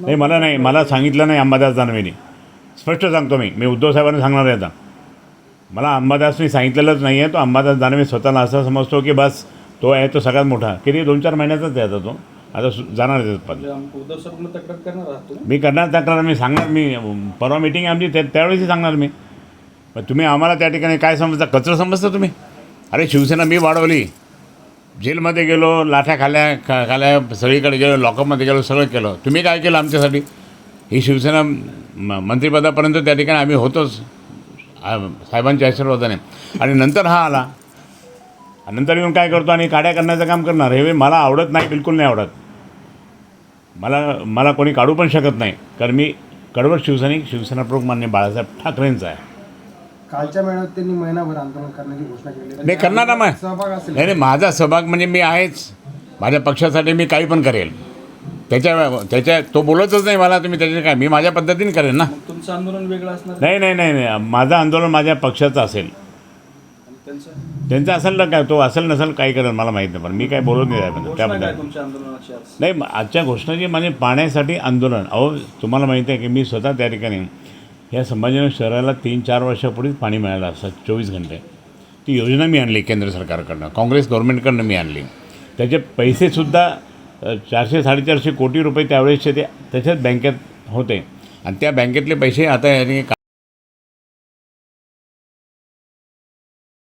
नाही मला नाही मला सांगितलं नाही अंबादास दानवेने. स्पष्ट सांगतो मी. मी उद्धव साहेबांना सांगणार आहे आता. मला अंबादासनी सांगितलेलंच नाही आहे. तो अंबादास दानवे स्वतःला असं समजतो की बस तो आहे तो सगळ्यात मोठा. किती दोन चार महिन्याचाच आहे आता तो. आता जाणार आहे पद म्हणजे तक्रार करणार मी करणार तक्रार मी सांगणार मी परवा मिटिंग आमची त्या त्यावेळेसही सांगणार मी. पण तुम्ही आम्हाला त्या ठिकाणी काय समजता? कचरं समजता तुम्ही? अरे शिवसेना मी वाढवली. जेलमध्ये गेलो लाठ्या खाल्या खा खाल्या सगळीकडे गेलो लॉकअपमध्ये गेलो सगळं केलं. तुम्ही काय केलं आमच्यासाठी? ही शिवसेना म- मंत्रिपदापर्यंत त्या ठिकाणी आम्ही होतोच साहेबांच्या आशीर्वादाने. आणि नंतर हा आला. नंतर येऊन काय करतो? आणि काड्या करण्याचं काम करणार. हे मला आवडत नाही बिलकुल नाही आवडत. मला मला कोणी काढू पण शकत नाही. कारण मी कडवट शिवसैनिक शिवसेना प्रमुख मान्य बाळासाहेब ठाकरेंचा आहे. कालच्या मेळाव्यात त्यांनी महिनाभर आंदोलन करण्याची घोषणा केली. नाही करणार ना मग. सहभाग असेल. नाही नाही माझा सहभाग म्हणजे मी आहेच. माझ्या पक्षासाठी मी काही पण करेल. त्याच्या त्याच्या तो बोलतच नाही मला तुम्ही त्याच्या काय? मी माझ्या पद्धतीने करेन ना. मग तुमचं आंदोलन वेगळं असणार? नाही नाही नाही नाही. माझं आंदोलन माझ्या पक्षाचं असेल. आणि त्यांचं? त्यांचं असेल ना काय? तो असेल नसेल काही करेल मला माहीत नाही. पण मी काय बोलत नाही त्याबद्दल. घोषणा त्याबद्दल. काय तुमच्या आंदोलनाची आज? नाही म- आजच्या घोषणा जी म्हणजे पाण्यासाठी आंदोलन. अहो तुम्हाला माहिती आहे की मी स्वतः त्या ठिकाणी या संभाजीनगर शहराला तीन चार वर्षापूर्वीच पाणी मिळालं असतात चोवीस घंटे. ती योजना मी आणली केंद्र सरकारकडनं काँग्रेस गव्हर्नमेंटकडनं मी आणली. त्याचे पैसेसुद्धा चारशे साडेचारशे कोटी रुपये त्यावेळेसचे ते त्याच्याच बँकेत होते. आणि त्या बँकेतले पैसे आता यांनी